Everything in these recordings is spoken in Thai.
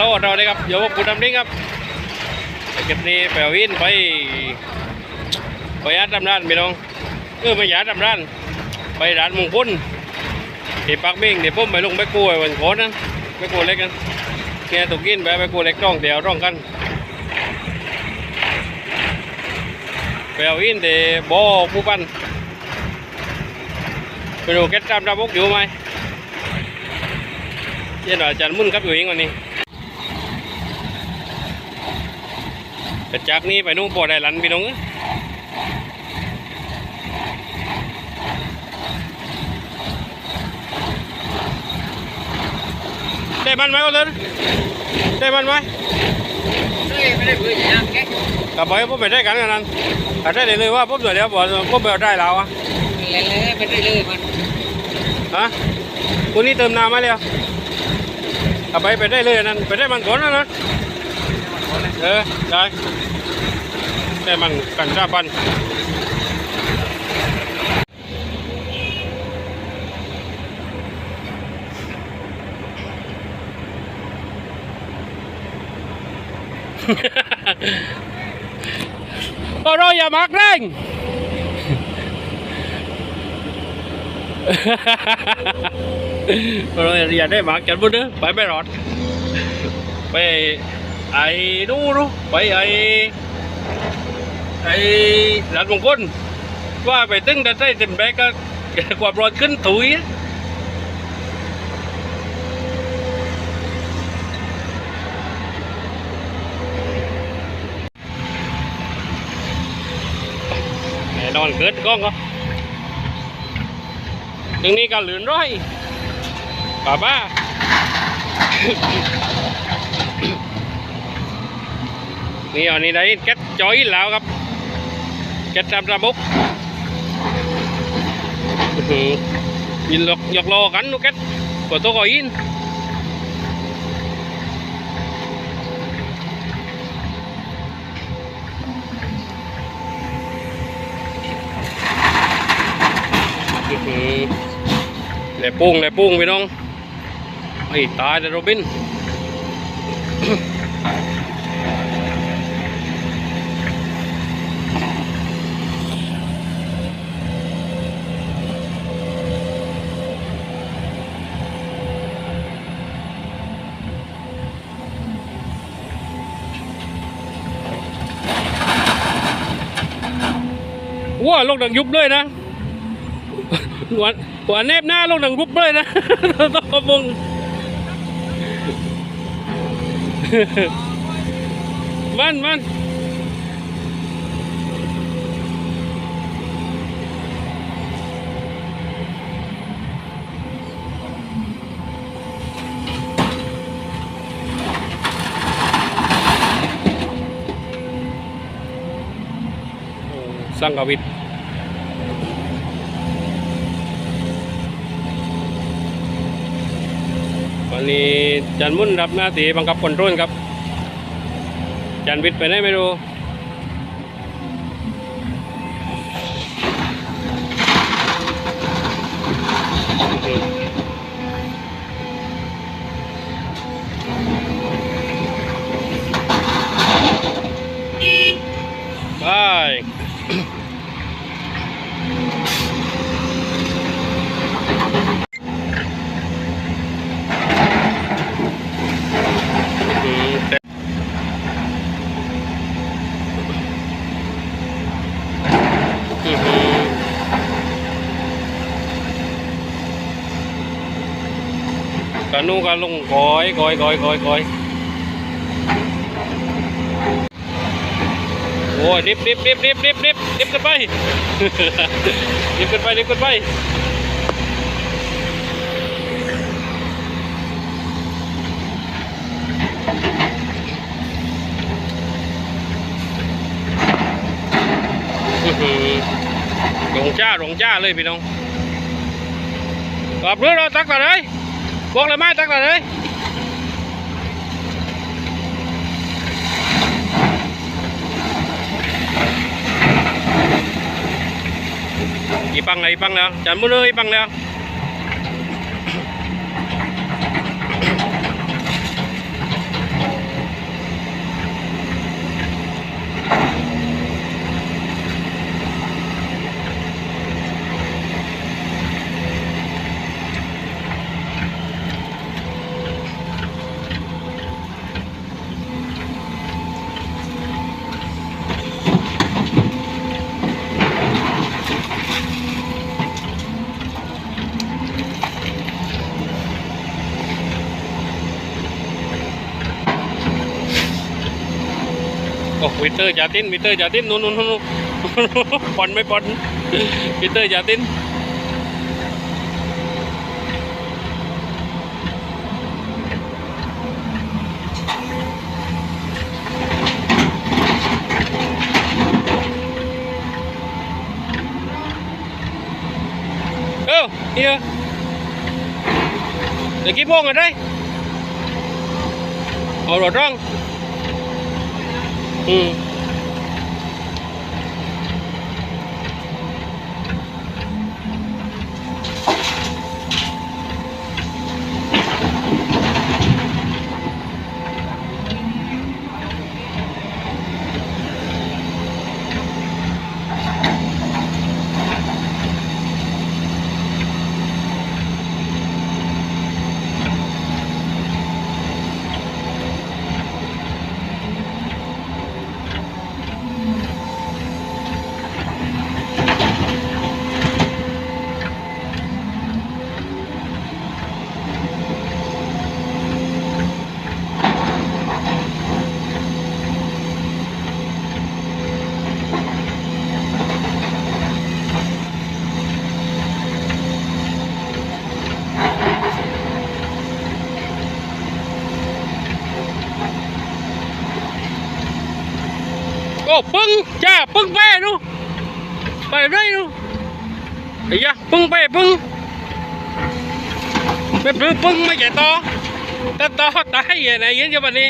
โลดเราเลยครับโยกกูดำนิ่งครับไอเก็บนี้ไปเอาวินไปไปยัดดำร้านพี่น้องเออไม่ยัดดำร้าน ไปร้านมงคลที่ปักมิ่งเดี๋ยวผมไปลงไปกู้ไอ้วันโขนนั้นไปกู้เล็กกันแกตุกินไปไปกู้เล็กร่องเดี๋ยวร่องกันไปเอาวินเดี๋ยวบ่ผู้ปั้นไปดูแกจำระบบอยู่ไหมเจ๊หน่อยจารย์มุ่นครับอยู่เองวันนี้ แต่จากนี้ไปนู่นปอได้หลันพี่น้องเอ้ยได้มันไหมก็เลยได้มันไหมไม่ได้เบื่ออย่างแกกับไปผมไปได้กันกันนั้นอาจได้เลยว่าผมเดี๋ยวบอกผมไปเอาได้แล้วอะเล่นเลยไปเรื่อยมันฮะคุณนี่เติมน้ำมาแล้วกับไปไปได้เลยอันนั้นไปได้มันก่อนนะนะเออได้ ได้มันกันชาปันโอ้เราอย่ามักแรงเราอย่า ไอ้หลานมงคลว่าไปตึ้งแต่ได้เต็มแบกก็ความร้อนขึ้นถุยแน่นอนเกิดก้องก็ตรงนี้ก็หลืนร้อยป้าป้านี่อันนี้ได้แก๊สจอยแล้วครับ แก๊สตามระบบอื้อหือยินหลอกหยอกล้อกันนูแก๊สกดตัวก่อยินอื้อหือแหลปุ้งแหลปุ้งพี่น้องไอ้ตายเลยโรบิน ลงดังยุบเลยนะหัวหัวแนบหน้าลงดังยุบเลยนะต้องกระมงมันมันโอ้สังกวิท วันนี้จันมุ่นรับหน้าตีบังคับคอนโทรลครับ จันวิทย์ไปไหนไม่รู้ ไปอืมแต่ อื้อหื อกานูกาลงกอยกอยกอยกอยกอยโอ้ยดิบดิบดิบดิบดิบดิบดิบกันไปดิบกันไปดิบกันไปหลงจ้าหลงจ้าเลยพี่น้องกอบเรือเราตักต่อเลยบอกเลยไม้ตักต่อเลย อีปังไงอีปังแล้วจันมือ เลยอีปังแล้วโอ้วิเตอร์จาตินวิเตอร์จาตินนู่นนู่นนู่นปอนไม่ปอนวิเตอร์จาตินเออเฮียเดี๋ยวกี่โมงกันได้เอารถร่องอื โอ้ปึ้งจ้าปึ้งไปนู่ไปไรนู่ไอ้ยะปึ้งไปปึ้งไม่ปึ้งปึ้งไม่ใช่ต่อแต่ต่โตายอย่างไรเงี้ยจะวันนี้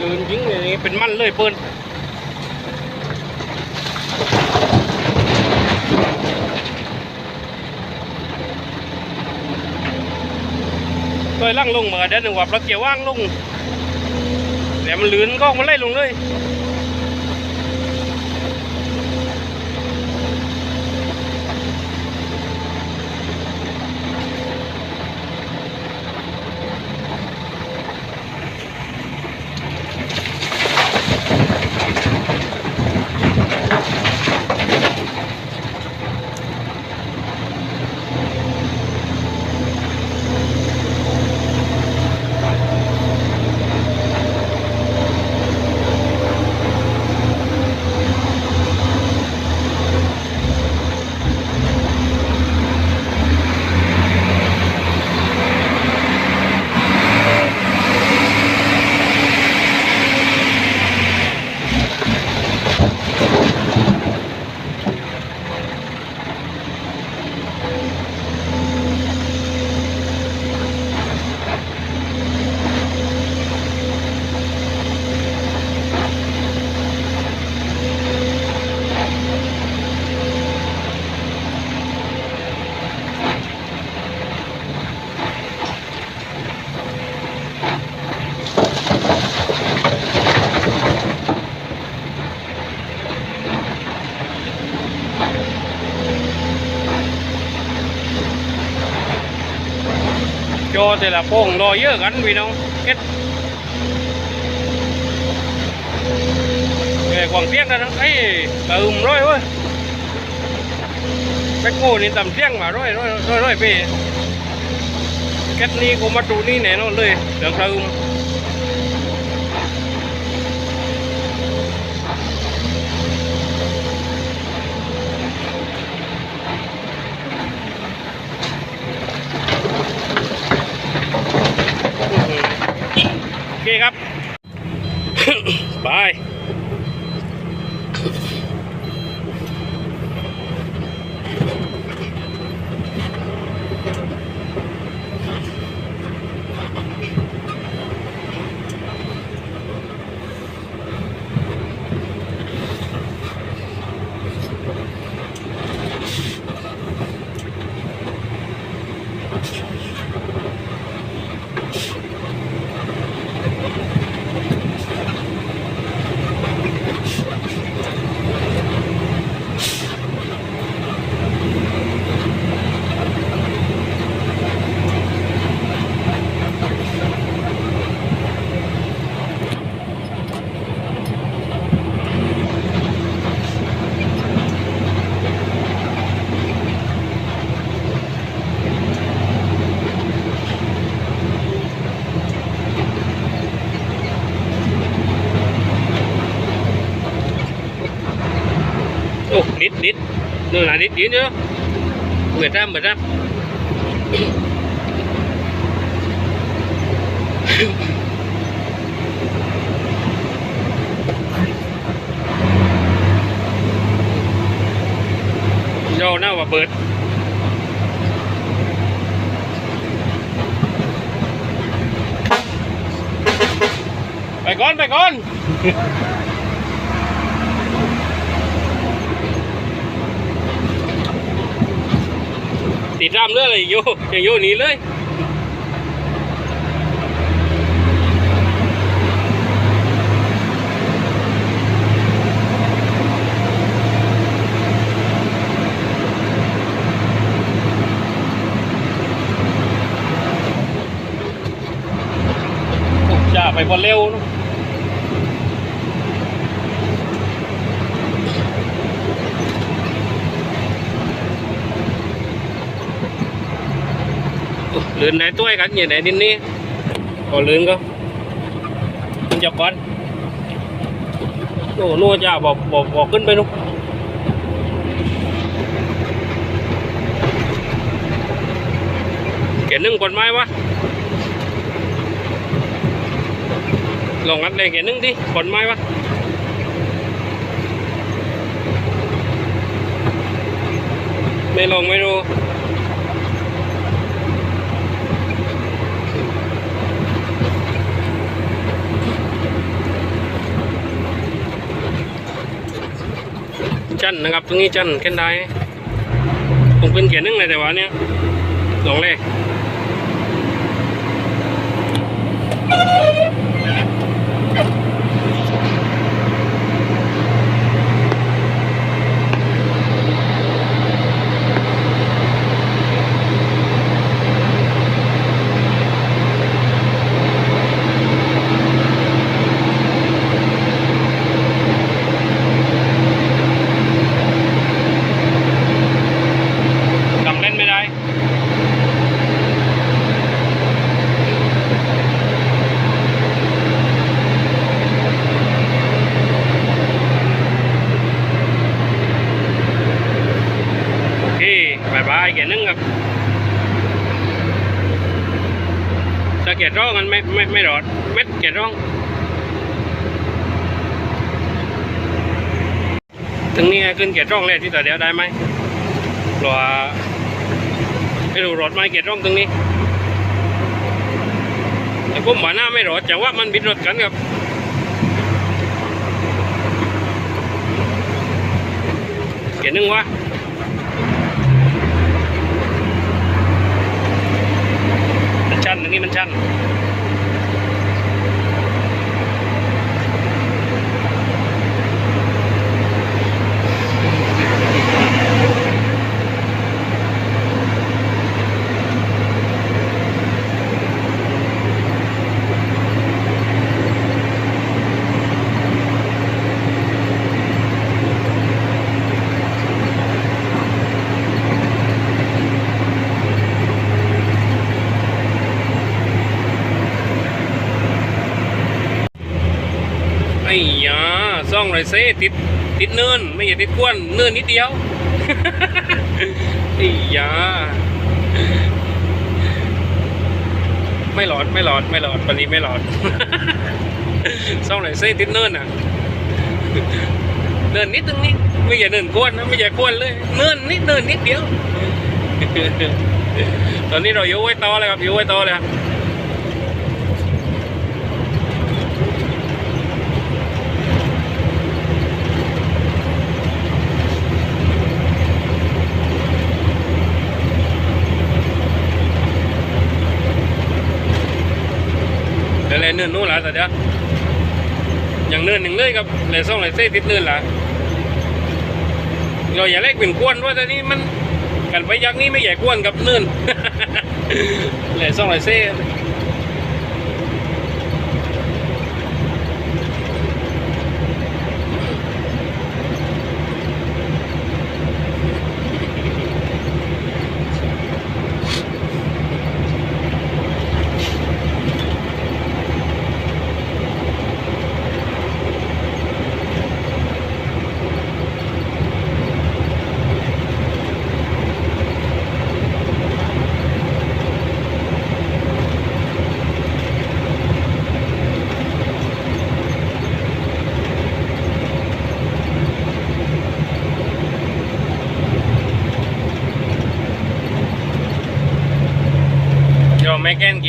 ลืนยิงอย่างนี้เป็น มันเลยเปิ้นเคยล่างลงเหมือนเดินหนึ่งว่าปลาเกี่ยวว่างลงแต่มันลืนก็มันไล่ลงเลย แต่ละโป้งรอเยอะกันพี่น้องเอ็ดเอ้ยกวางเตี้ยงกันนะไอ้กระอึมร้อยเว้ยแบกโก้นี่ต่ำเตี้ยงมาร้อยร้อยร้อยร้อยพี่เก็ดนี้กูมาดูนี่แน่นอนเลยเดือกระอึม โอเคครับ บาย ดิดดิ ดนู่นน่ะดิดดิดเนอะเบิ ดรับเรับโยหน้าว่าเบิดไปก่อนไปก่อนติดรามเรื่อยเลยอยู่ยังอยู่หนีเลยจะไปบอลเร็วนะ เลื่อนไหนตัวกันอย่างไหนดินนี่พอลื่อนก็มันจะก่อนโน่นู่นจะบอกบอกบอกขึ้นไปนู่นเขียนหนึ่งกฎหมายวะลองอัดเลยแกนึงดิขนไม้วะไม่ลงไม่รู้ จันนะครับ ตรงนี้จันแค่นได้ผมเป็นเขียนนึงเลยแต่ว่าเนี้ยสองเลข กำเล่นไม่ได้ โอเคบายบายแกนึงครับถ้าแกร้องกัน ไม่ไม่ไม่รอดเม็ดแกร้องถึงนี้ขึ้นแกร้องเลยที่ต่อเดียวได้ไหมเพราะว่าไม่รู้รถไม่เกียรร่องตรงนี้แต่ผมว่าหน้าไม่รถแต่ว่ามันบิดรถกันครับเกียร์นึงวะมันชันอันนี้มันชันไอ้ยา ซ่องไรเซ่ติดติดเนินไม่ใช่ติดกวนเนินนิดเดียวไอ้ยาไม่หลอดไม่หลอดไม่หลอดวันนี้ไม่หลอดซ่องไรเซ่ติดเนินอะเนินนิดนึงนี่ไม่ใช่เนินกวนนะไม่ใช่กวนเลยเนินนิดเนินนิดเดียวตอนนี้เราอยู่ไว้ต่อเลยครับอยู่ไว้ต่อเลยครับ เดี๋ยวเลยเนื่นนู้นละแต่เดี๋ยวอย่างเนื่นหนึ่งเลยครับเลยส่องเลยเส้ติดเนื่นละเราอย่าเล็กเป็นกวนว่าแต่นี้มันกันไปยักนี่ไม่ใหญ่กวนกับเนื่นเลยส่องเลยเส้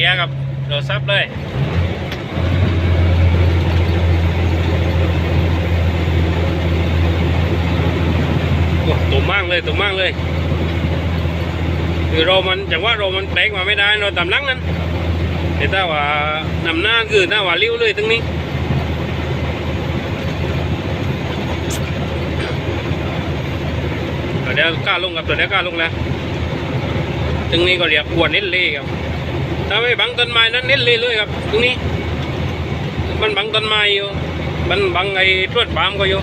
ยร์ครับเราซับเลยตุ่มมากเลยตุ่มมากเลย คือเรามันจังว่าเรามันแปลงมาไม่ได้เราตำลังนั้นแต่ถ้าว่านำหน้าคือถ้าว่าเลี้ยวเลยตรงนี้ตัวเดียวกล้าลงกับตัวเดียวกล้าลงแล้วตรงนี้ก็เรียกขวดเน้นเล่ครับ ถ้าไม่บังต้นไม้นั้นเน้นเล่เลยครับ ตรงนี้ มันบังต้นไม้อยู่ มันบังไอ้ตรวจปาล์มก็อยู่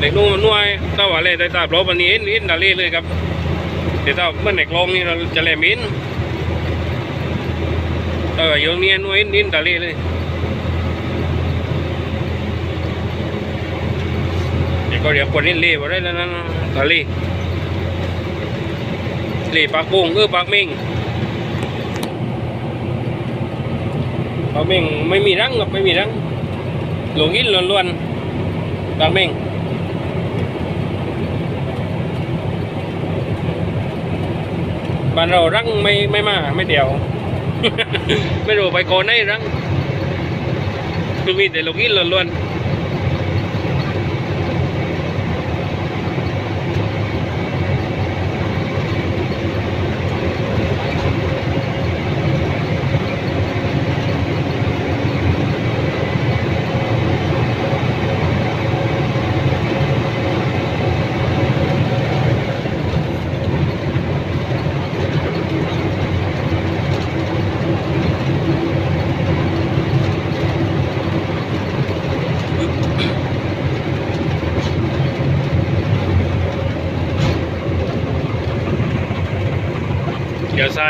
เด็กนู้นนนวยถ้าว่าเล่ได้ตาโปรวันนี้เห็นเห็นดาเลเลยครับเดี๋ยวถ้าเมื่อในคลองนี่เราจะเล่มินถ้าว่าอยู่ตรงนี้นวยเห็นเห็นดาเลเลยเดี๋ยวก็เรียกคนนี้เล่บ่ได้แล้วนะทะเลเล่ปากโป่งเออปากเม่ง ปากเม่งไม่มีรังครับไม่มีรังหลงอินล้วนๆปากเม่งบ้านเรารังไม่ไม่มาไม่เดียว ไม่รู้ไปโกนไหนรังคือมีแต่หลงอินล้วนๆ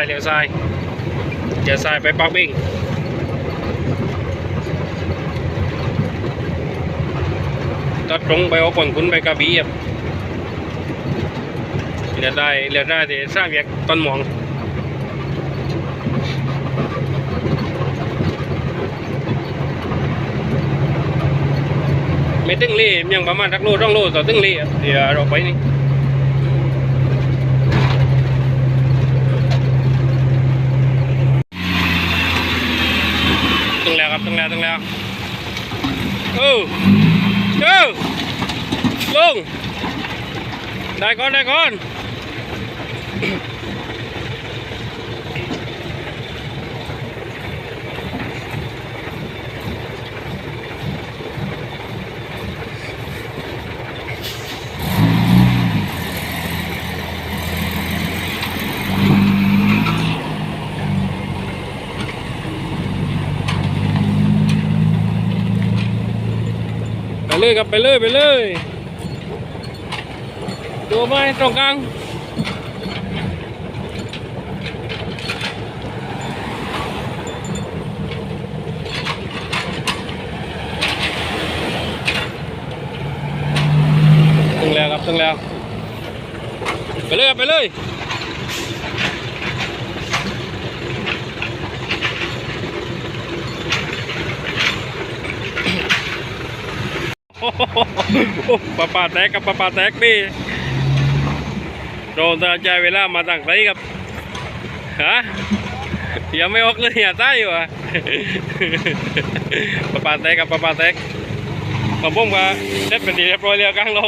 เลี้ยวซ้ายเลี้ยวซ้ายเลี้ยวซ้ายไปปักบิ่งตัดตรงไปเอาคนคุณไปก เออเออลงได้ก่อนได้ก่อนไป เลยครับไปเลยไปเลย ดูไปตรงกลางตึงแล้วครับตึงแล้ว ไปเลยครับไปเลย โอ้โห ปลาปลาแตกกับปลาปลาแตกนี่โดนตาใจเวลามาตั้งไรครับฮะยังไม่ออกเลยอย่าใต้อยู่อะปลาปลาแตกกับปลาปลาแตกผมผมก็เซ็ดเป็นทีเรียบร้อยแล้วกลางโล